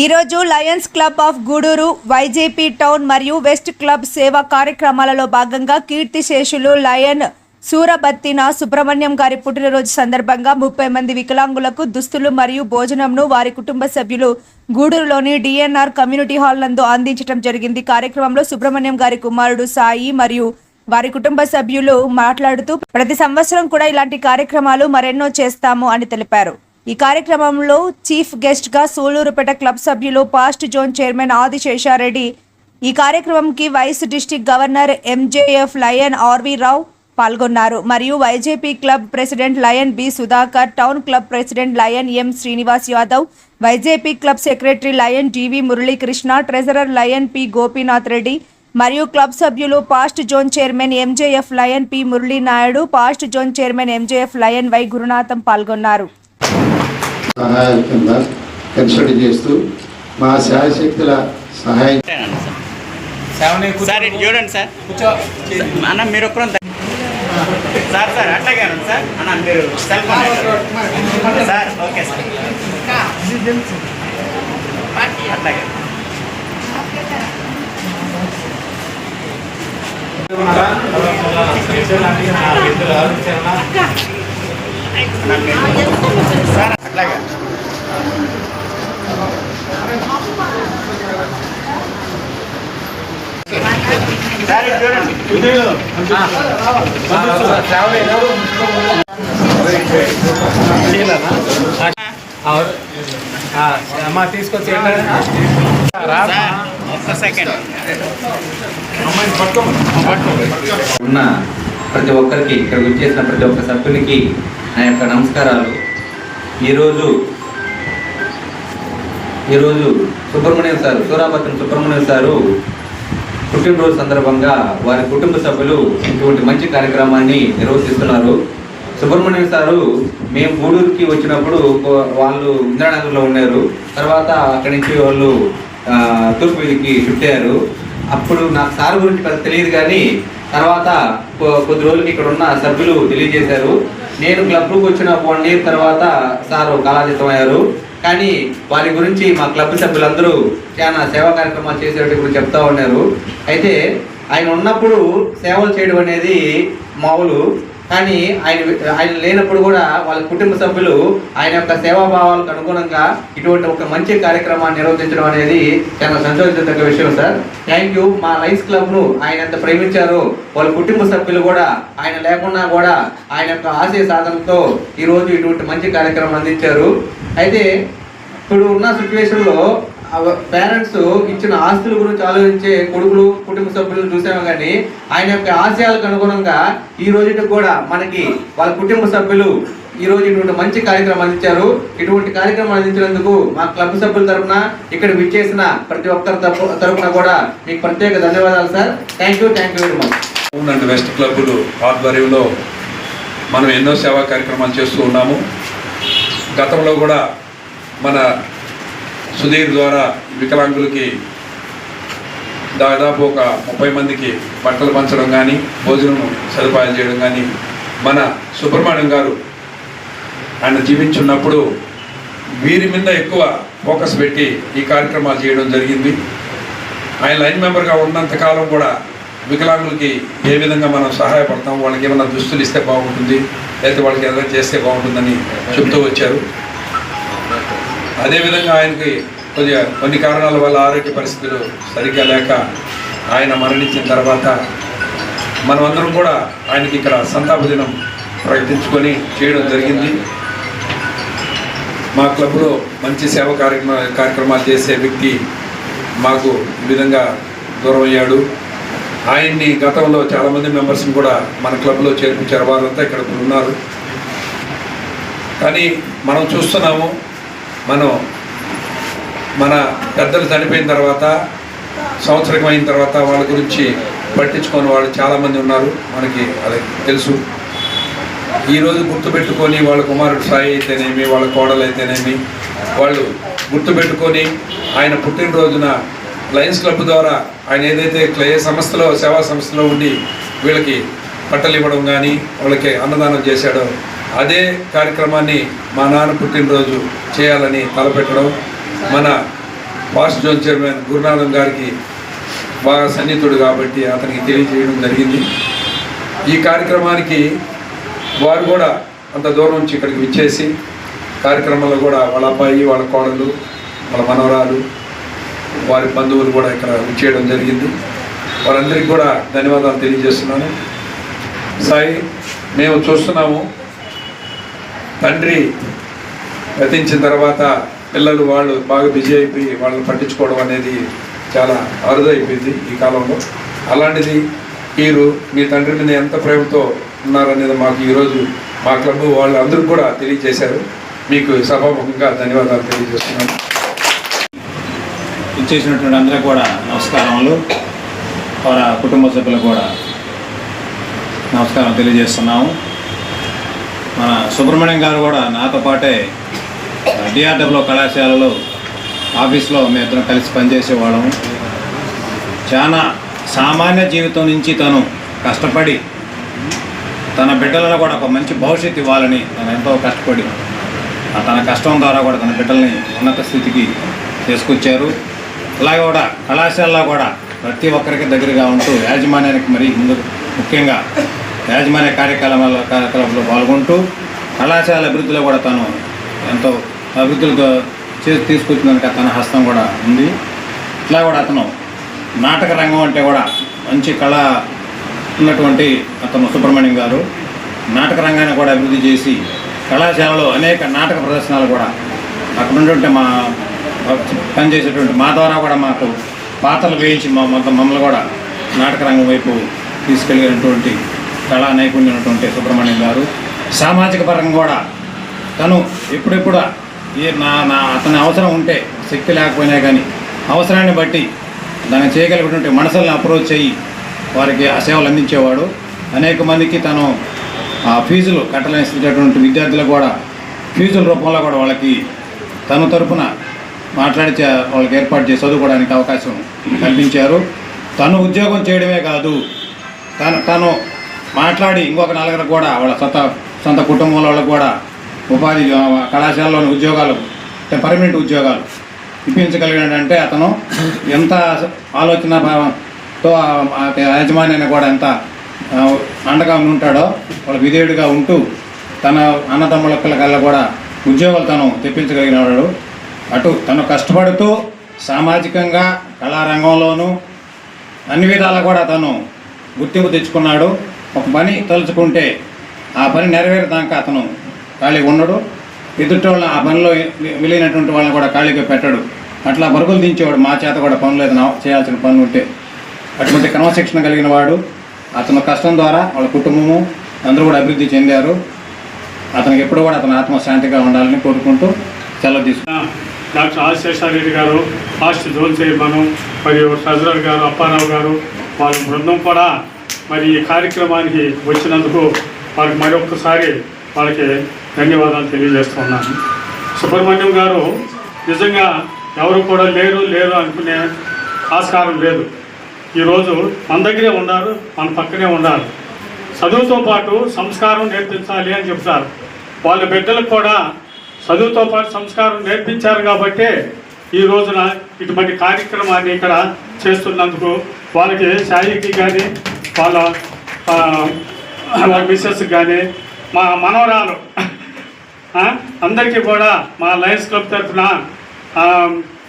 ఈరోజు lions club of Gudur YJP town మరియు west club సేవా కార్యక్రమాలలో భాగంగా కీర్తిశేషులు లయన్ సూరబత్తిన సుబ్రహ్మణ్యం గారి పుట్టినరోజు సందర్భంగా ముప్పై మంది వికలాంగులకు దుస్తులు మరియు భోజనంను వారి కుటుంబ సభ్యులు గూడూరులోని డిఎన్ఆర్ కమ్యూనిటీ హాల్ నందు అందించడం జరిగింది. కార్యక్రమంలో సుబ్రహ్మణ్యం గారి కుమారుడు సాయి మరియు వారి కుటుంబ సభ్యులు మాట్లాడుతూ ప్రతి సంవత్సరం కూడా ఇలాంటి కార్యక్రమాలు మరెన్నో చేస్తాము అని తెలిపారు. ఈ కార్యక్రమంలో చీఫ్ గెస్ట్గా సూలూరుపేట క్లబ్ సభ్యులు పాస్ట్ జోన్ చైర్మన్ ఆదిశేషారెడ్డి ఈ కార్యక్రమంకి vice district governor MJF lion RV Rao పాల్గొన్నారు. మరియు YJP club president lion B Sudhakar town club president lion M Srinivas Yadav YJP club secretary lion DV Muralikrishna treasurer lion P Gopinath Reddy మరియు club సభ్యులు past zone chairman MJF lion P Muralinaidu past zone chairman MJF lion Y Gurunatham పాల్గొన్నారు. సహాయం కింద consult చేస్తూ మా శాయశక్తుల సహాయం sir ఇటు చూడండి సార్. కూర్చో అన్న మీరు ఒక్కరు సార్ సార్ అట్లాగే సార్. అన్న మీరు సెల్ ఫోన్ పెట్టండి. Sir okay sir. అట్లాగే. అట్లాగే అమ్మా తీసుకొచ్చి ఉన్న ప్రతి ఒక్కరికి ఇక్కడ వచ్చేసిన ప్రతి ఒక్క సభ్యునికి నా యొక్క నమస్కారాలు. ఈరోజు ఈరోజు సుబ్రహ్మణ్యం సారు సూరాభద్రం సుబ్రహ్మణ్యం సారు పుట్టినరోజు సందర్భంగా వారి కుటుంబ సభ్యులు ఇటువంటి మంచి కార్యక్రమాన్ని నిర్వహిస్తున్నారు. సుబ్రహ్మణ్యం సారు మేము గూడూరుకి వచ్చినప్పుడు వాళ్ళు ఇంద్రానగర్లో ఉన్నారు. తర్వాత అక్కడి నుంచి వాళ్ళు తూర్పు వీధికి షిఫ్ట్ అయ్యారు. అప్పుడు నాకు సార్ గురించి తెలియదు కానీ తర్వాత కొ- కొద్ది రోజులకి ఇక్కడ ఉన్న సభ్యులు తెలియజేశారు. నేను క్లబ్కి వచ్చిన వన్ ఇయర్ తర్వాత సార్ కళాతీతం అయ్యారు. కానీ వారి గురించి మా క్లబ్ సభ్యులందరూ చాలా సేవా కార్యక్రమాలు చేసేటట్టు గురించి చెప్తా ఉన్నారు. అయితే ఆయన ఉన్నప్పుడు సేవలు చేయడం అనేది మామూలు. కానీ ఆయన ఆయన లేనప్పుడు కూడా వాళ్ళ కుటుంబ సభ్యులు ఆయన యొక్క సేవాభావాలకు అనుగుణంగా ఇటువంటి ఒక మంచి కార్యక్రమాన్ని నిర్వహించడం అనేది చాలా సంతోషించదగ్గ విషయం సార్. థ్యాంక్ యూ మా లైన్స్ క్లబ్ను ఆయన ఎంత ప్రేమించారో వాళ్ళ కుటుంబ సభ్యులు కూడా ఆయన లేకున్నా కూడా ఆయన యొక్క ఆశయ సాధనతో ఈరోజు ఇటువంటి మంచి కార్యక్రమం అందించారు. అయితే ఇప్పుడు ఉన్న సిచ్యువేషన్లో పేరెంట్స్ ఇచ్చిన ఆస్తుల గురించి ఆలోచించే కొడుకులు కుటుంబ సభ్యులు చూసాము కానీ ఆయన యొక్క ఆశయాలకు అనుగుణంగా ఈ రోజుకి కూడా మనకి వాళ్ళ కుటుంబ సభ్యులు ఈ రోజు ఇటువంటి మంచి కార్యక్రమం అందించారు. ఇటువంటి కార్యక్రమం అందించినందుకు మా క్లబ్ సభ్యుల తరపున ఇక్కడ విచ్చేసిన ప్రతి ఒక్కరి తరఫున తరపున కూడా మీకు ప్రత్యేక ధన్యవాదాలు sir thank you thank you very much and west ఆధ్వర్యంలో మనం ఎన్నో సేవా కార్యక్రమాలు చేస్తూ ఉన్నాము. గతంలో కూడా మన సుధీర్ ద్వారా వికలాంగులకి దాదాపు ఒక ముప్పై మందికి బట్టలు పంచడం కానీ భోజనం సదుపాయాలు చేయడం కానీ మన సుబ్రహ్మణ్యం గారు ఆయన జీవించున్నప్పుడు వీరి మీద ఎక్కువ ఫోకస్ పెట్టి ఈ కార్యక్రమాలు చేయడం జరిగింది. ఆయన లైన్ మెంబర్గా ఉన్నంత కాలం కూడా వికలాంగులకి ఏ విధంగా మనం సహాయపడతాం వాళ్ళకి ఏమైనా దుస్తులు ఇస్తే బాగుంటుంది లేకపోతే వాళ్ళకి ఏదైనా చేస్తే బాగుంటుందని చెప్తూ వచ్చారు. అదేవిధంగా ఆయనకి కొద్దిగా కొన్ని కారణాల వల్ల ఆరోగ్య పరిస్థితులు సరిగ్గా లేక ఆయన మరణించిన తర్వాత మనమందరం కూడా ఆయనకి ఇక్కడ సంతాప దినం ప్రకటించుకొని చేయడం జరిగింది. మా క్లబ్లో మంచి సేవ కార్యక్రమ కార్యక్రమాలు చేసే వ్యక్తి మాకు ఈ విధంగా దూరం అయ్యాడు. ఆయన్ని గతంలో చాలామంది మెంబర్స్ని కూడా మన క్లబ్లో చేర్పించారు. వారంతా ఇక్కడ ఉన్నారు. కానీ మనం చూస్తున్నాము మనం మన పెద్దలు చనిపోయిన తర్వాత సంవత్సరం అయిన తర్వాత వాళ్ళ గురించి పట్టించుకొని వాళ్ళు చాలామంది ఉన్నారు. మనకి అది తెలుసు. ఈరోజు గుర్తుపెట్టుకొని వాళ్ళ కుమారుడు సాయి అయితేనేమి వాళ్ళ కోడలు అయితేనేమి వాళ్ళు గుర్తుపెట్టుకొని ఆయన పుట్టినరోజున లయన్స్ క్లబ్ ద్వారా ఆయన ఏదైతే క్లయ సంస్థలో సేవా సంస్థలో ఉండి వీళ్ళకి బట్టలు ఇవ్వడం కానీ వాళ్ళకి అన్నదానం చేశాడో అదే కార్యక్రమాన్ని మా నాన్న పుట్టినరోజు చేయాలని తలపెట్టడం. మన ఫాస్ట్ జోన్ చైర్మన్ గురునాథం గారికి బాగా సన్నిహితుడు కాబట్టి అతనికి తెలియజేయడం జరిగింది. ఈ కార్యక్రమానికి వారు కూడా అంత దూరం నుంచి ఇక్కడికి విచ్చేసి కార్యక్రమంలో కూడా వాళ్ళ అబ్బాయి వాళ్ళ కోడలు వాళ్ళ మనవరాలు వారి బంధువులు కూడా ఇక్కడ విచ్చేయడం జరిగింది. వారందరికీ కూడా ధన్యవాదాలు తెలియజేస్తున్నాను. సాయి మేము చూస్తున్నాము. తండ్రి గతించిన తర్వాత పిల్లలు వాళ్ళు బాగా బిజీ అయిపోయి వాళ్ళని పట్టించుకోవడం అనేది చాలా అరుదైపోయింది ఈ కాలంలో. అలాంటిది మీరు మీ తండ్రి మీద ఎంత ప్రేమతో ఉన్నారనేది మాకు ఈరోజు మా క్లబ్ వాళ్ళు అందరూ కూడా తెలియజేశారు. మీకు సభాముఖంగా ధన్యవాదాలు తెలియజేస్తున్నాను. ఇచ్చేసినటువంటి అందరూ కూడా నమస్కారములు. వారి కుటుంబ సభ్యులకు కూడా నమస్కారం తెలియజేస్తున్నాము. మన సుబ్రహ్మణ్యం గారు కూడా నాతో పాటే డిఆర్డబ్ల్యూ కళాశాలలో ఆఫీస్లో మేము ఇద్దరం కలిసి పనిచేసేవాళ్ళము చాలా సామాన్య జీవితం నుంచి తను కష్టపడి తన బిడ్డలను కూడా ఒక మంచి భవిష్యత్తు ఇవ్వాలని తను ఎంతో కష్టపడి ఆ తన కష్టం ద్వారా కూడా తన బిడ్డల్ని ఉన్నత స్థితికి తీసుకొచ్చారు. అలాగే కూడా కళాశాలలో కూడా ప్రతి ఒక్కరికి దగ్గరగా ఉంటూ యాజమాన్యానికి మరి ముందు ముఖ్యంగా యాజమాన్య కార్యక్రమాల కార్యక్రమంలో పాల్గొంటూ కళాశాల అభివృద్ధిలో కూడా తను ఎంతో అభివృద్ధులతో చేసి తీసుకొచ్చినందుకు తన హస్తం కూడా ఉంది. ఇట్లా కూడా అతను నాటక రంగం అంటే కూడా మంచి కళ ఉన్నటువంటి అతను సుబ్రహ్మణ్యం గారు. నాటక రంగాన్ని కూడా అభివృద్ధి చేసి కళాశాలలో అనేక నాటక ప్రదర్శనలు కూడా అక్కడ ఉన్నటువంటి మా పనిచేసేటువంటి మా ద్వారా కూడా మాకు పాత్రలు వేయించి మా మొత్తం మమ్మల్ని కూడా నాటక రంగం వైపు తీసుకెళ్ళినటువంటి కళా నైపుణ్యం ఉన్నటువంటి సుబ్రహ్మణ్యం గారు. సామాజిక పరంగా కూడా తను ఎప్పుడెప్పుడు ఈ నా నా అతని అవసరం ఉంటే శక్తి లేకపోయినా కానీ అవసరాన్ని బట్టి దాన్ని చేయగలిగినటువంటి మనసులను అప్రోచ్ చేయి వారికి ఆ సేవలు అందించేవాడు. అనేక మందికి తను ఆ ఫీజులు కట్టలేసినటువంటి విద్యార్థులకు కూడా ఫీజుల రూపంలో కూడా వాళ్ళకి తన తరపున మాట్లాడితే వాళ్ళకి ఏర్పాటు చేసి చదువుకోవడానికి అవకాశం కల్పించారు. తను ఉద్యోగం చేయడమే కాదు తను తను మాట్లాడి ఇంకొక నలుగురు కూడా వాళ్ళ సొంత సొంత కుటుంబంలో వాళ్ళకు కూడా ఉపాధి కళాశాలలోని ఉద్యోగాలు అంటే పర్మనెంట్ ఉద్యోగాలు ఇప్పించగలిగాడంటే అతను ఎంత ఆలోచన భావంతో యాజమాన్యాన్ని కూడా ఎంత అండగా ఉంటాడో వాళ్ళ విధేయుడిగా ఉంటూ తన అన్నదమ్ముల పిల్లకల్లా కూడా ఉద్యోగాలు తను తెప్పించగలిగినాడు. అటు తను కష్టపడుతూ సామాజికంగా కళారంగంలోనూ అన్ని విధాలా కూడా తను గుర్తింపు తెచ్చుకున్నాడు. ఒక పని తలుచుకుంటే ఆ పని నెరవేరదాకా అతను ఖాళీ ఉండడు. ఎదుటి ఆ పనిలో వెళ్ళినటువంటి వాళ్ళని కూడా ఖాళీగా పెట్టడు. అట్లా పరుగులు దించేవాడు మా చేత కూడా పనులు ఏదైనా చేయాల్సిన పనులు ఉంటే. అటువంటి క్రమశిక్షణ కలిగిన వాడు అతను కష్టం ద్వారా వాళ్ళ కుటుంబము అందరూ కూడా అభివృద్ధి చెందారు. అతనికి ఎప్పుడు కూడా అతను ఆత్మశాంతిగా ఉండాలని కోరుకుంటూ సెలవు తీసుకుంటాను డాక్టర్ ఆశేషారెడ్డి గారు ఫాస్ట్ జోన్ చైర్మన్ మరియు ట్రెజరర్ గారు అప్పారావు గారు వాళ్ళ బృందం కూడా మరి ఈ కార్యక్రమానికి వచ్చినందుకు వారికి మరొకసారి వాళ్ళకి ధన్యవాదాలు తెలియజేస్తున్నాను సుబ్రహ్మణ్యం గారు నిజంగా ఎవరు కూడా లేరు లేరు అనుకునే ఆస్కారం లేదు. ఈరోజు మన దగ్గరే ఉన్నారు మన పక్కనే ఉన్నారు. చదువుతో పాటు సంస్కారం నేర్పించాలి అని చెప్తారు. వాళ్ళ బిడ్డలకు కూడా చదువుతో పాటు సంస్కారం నేర్పించారు కాబట్టి ఈ రోజున ఇటువంటి కార్యక్రమాన్ని ఇక్కడ చేస్తున్నందుకు వాళ్ళకి సాయికి కానీ వాళ్ళ వాళ్ళ మిస్సెస్ కానీ మా మనవరాలు అందరికీ కూడా మా లయన్స్ క్లబ్ తరఫున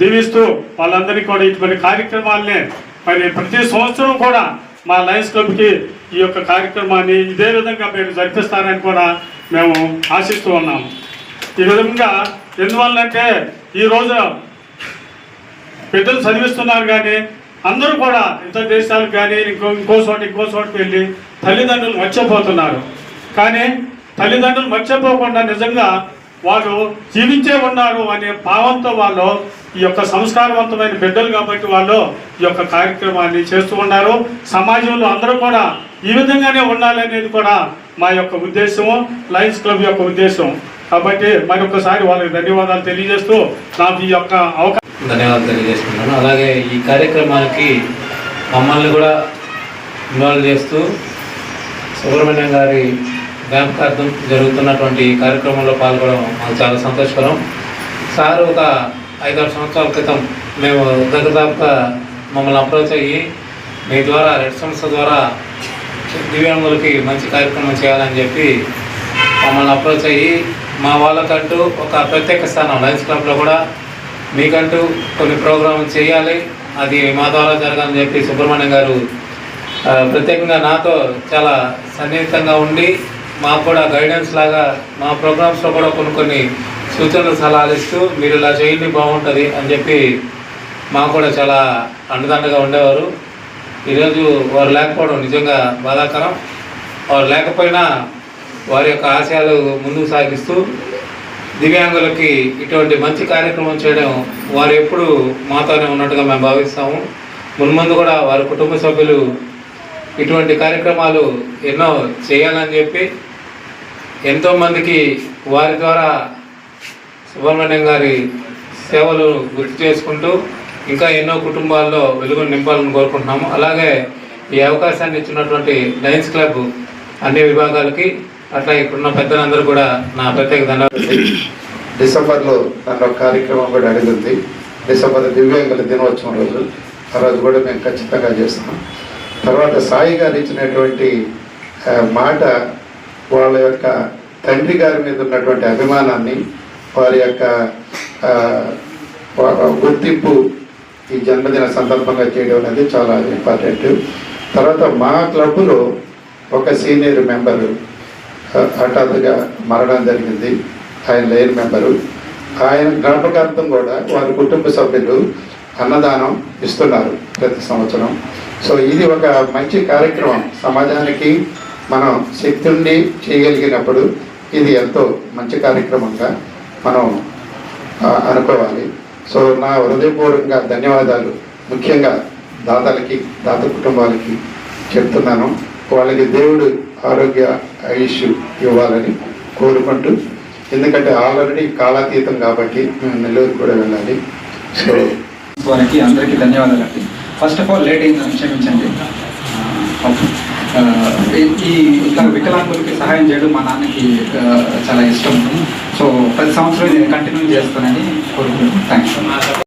దీవిస్తూ వాళ్ళందరికీ కూడా ఇటువంటి కార్యక్రమాల్ని మరి ప్రతి సంవత్సరం కూడా మా లయన్స్ క్లబ్కి ఈ యొక్క కార్యక్రమాన్ని ఇదే విధంగా మీరు జరిపిస్తారని కూడా మేము ఆశిస్తూ ఉన్నాము. ఈ విధంగా ఎందువల్లంటే ఈరోజు పెద్దలు చదివిస్తున్నారు కానీ అందరూ కూడా ఇతర దేశాలకు కానీ ఇంకో ఇంకో చోట ఇంకో చోటకి వెళ్ళి తల్లిదండ్రులు మర్చిపోతున్నారు. కానీ తల్లిదండ్రులు మర్చిపోకుండా నిజంగా వాళ్ళు జీవించే ఉన్నారు అనే భావంతో వాళ్ళు ఈ యొక్క సంస్కారవంతమైన బిడ్డలు కాబట్టి వాళ్ళు ఈ యొక్క కార్యక్రమాన్ని చేస్తూ ఉన్నారు. సమాజంలో అందరూ కూడా ఈ విధంగానే ఉండాలనేది కూడా మా యొక్క ఉద్దేశము లయన్స్ క్లబ్ యొక్క ఉద్దేశం. కాబట్టి మరొకసారి వాళ్ళకి ధన్యవాదాలు తెలియజేస్తూ నాకు ఈ యొక్క అవకాశం ధన్యవాదాలు తెలియజేస్తున్నాను. అలాగే ఈ కార్యక్రమానికి మమ్మల్ని కూడా ఇన్వాల్వ్ చేస్తూ సుబ్రహ్మణ్యం గారి జ్ఞాపకార్థం జరుగుతున్నటువంటి కార్యక్రమంలో పాల్గొనడం మాకు చాలా సంతోషకరం. సార్ ఒక ఐదారు సంవత్సరాల క్రితం మేము దగ్గరదాకా మమ్మల్ని అప్రోచ్ అయ్యి మీ ద్వారా రెడ్ సంస్థ ద్వారా దివ్యాంగులకి మంచి కార్యక్రమం చేయాలని చెప్పి మమ్మల్ని అప్రోచ్ అయ్యి మా వాళ్ళకంటూ ఒక ప్రత్యేక స్థానం. లయన్స్ క్లబ్లో కూడా మీకంటూ కొన్ని ప్రోగ్రాం చేయాలి. అది మా ద్వారా జరగాలని చెప్పి సుబ్రహ్మణ్యం గారు ప్రత్యేకంగా నాతో చాలా సన్నిహితంగా ఉండి మాకు కూడా గైడెన్స్ లాగా మా ప్రోగ్రామ్స్లో కూడా కొన్ని కొన్ని సూచనలు సలహాలు ఇస్తూ మీరు ఇలా చేయండి బాగుంటుంది అని చెప్పి మాకు కూడా చాలా అండదండగా ఉండేవారు. ఈరోజు వారు లేకపోవడం నిజంగా బాధాకరం. వారు లేకపోయినా వారి యొక్క ఆశయాలు ముందుకు సాగిస్తూ దివ్యాంగులకి ఇటువంటి మంచి కార్యక్రమం చేయడం వారు ఎప్పుడు మాతోనే ఉన్నట్టుగా మేము భావిస్తాము. మున్ముందు కూడా వారి కుటుంబ సభ్యులు ఇటువంటి కార్యక్రమాలు ఎన్నో చేయాలని చెప్పి ఎంతోమందికి వారి ద్వారా సుబ్రహ్మణ్యం గారి సేవలు గుర్తు చేసుకుంటూ ఇంకా ఎన్నో కుటుంబాల్లో వెలుగు నింపాలని కోరుకుంటున్నాము. అలాగే ఈ అవకాశాన్ని ఇచ్చినటువంటి లయన్స్ క్లబ్ అన్ని విభాగాలకి అట్లా ఇప్పుడున్న పెద్దలందరూ కూడా నా ప్రత్యేక ధన్యవాదాలు. డిసెంబర్లో దాని ఒక కార్యక్రమం కూడా అడిగింది. డిసెంబర్ దివ్యాంగుల దినోత్సవం రోజు. ఆ రోజు కూడా మేము ఖచ్చితంగా చేస్తున్నాం. తర్వాత సాయి గారు ఇచ్చినటువంటి మాట వాళ్ళ యొక్క తండ్రి గారి మీద ఉన్నటువంటి అభిమానాన్ని వారి యొక్క గుర్తింపు ఈ జన్మదిన సందర్భంగా చేయడం అనేది చాలా ఇంపార్టెంట్. తర్వాత మా క్లబ్లో ఒక సీనియర్ మెంబరు హఠాత్తుగా మరణం జరిగింది. ఆయన లేయర్ మెంబరు. ఆయన జ్ఞాపకార్థం కూడా వారి కుటుంబ సభ్యులు అన్నదానం ఇస్తున్నారు ప్రతి సంవత్సరం. సో ఇది ఒక మంచి కార్యక్రమం. సమాజానికి మనం శక్తి ఉండి చేయగలిగినప్పుడు ఇది ఎంతో మంచి కార్యక్రమంగా మనం అనుకోవాలి. సో నా హృదయపూర్వకంగా ధన్యవాదాలు. ముఖ్యంగా దాతలకి దాత కుటుంబాలకి చెప్తున్నాను. వాళ్ళకి దేవుడు ఆరోగ్య ఆయుష్ ఇవ్వాలని కోరుకుంటూ ఎందుకంటే ఆల్రెడీ కాలాతీతం కాబట్టి మేము నెల్లూరు కూడా వెళ్ళాలి. సో వారికి అందరికీ ధన్యవాదాలు అండి. ఫస్ట్ ఆఫ్ ఆల్ లేట్ అయిందని క్షమించండి. ఈ- ఈ ఇట్లా వికలాంగులకి సహాయం చేయడం మా నాన్నకి చాలా ఇష్టం. సో ప్రతి సంవత్సరం నేను కంటిన్యూ చేస్తానని కోరుకుంటున్నాను. థ్యాంక్స్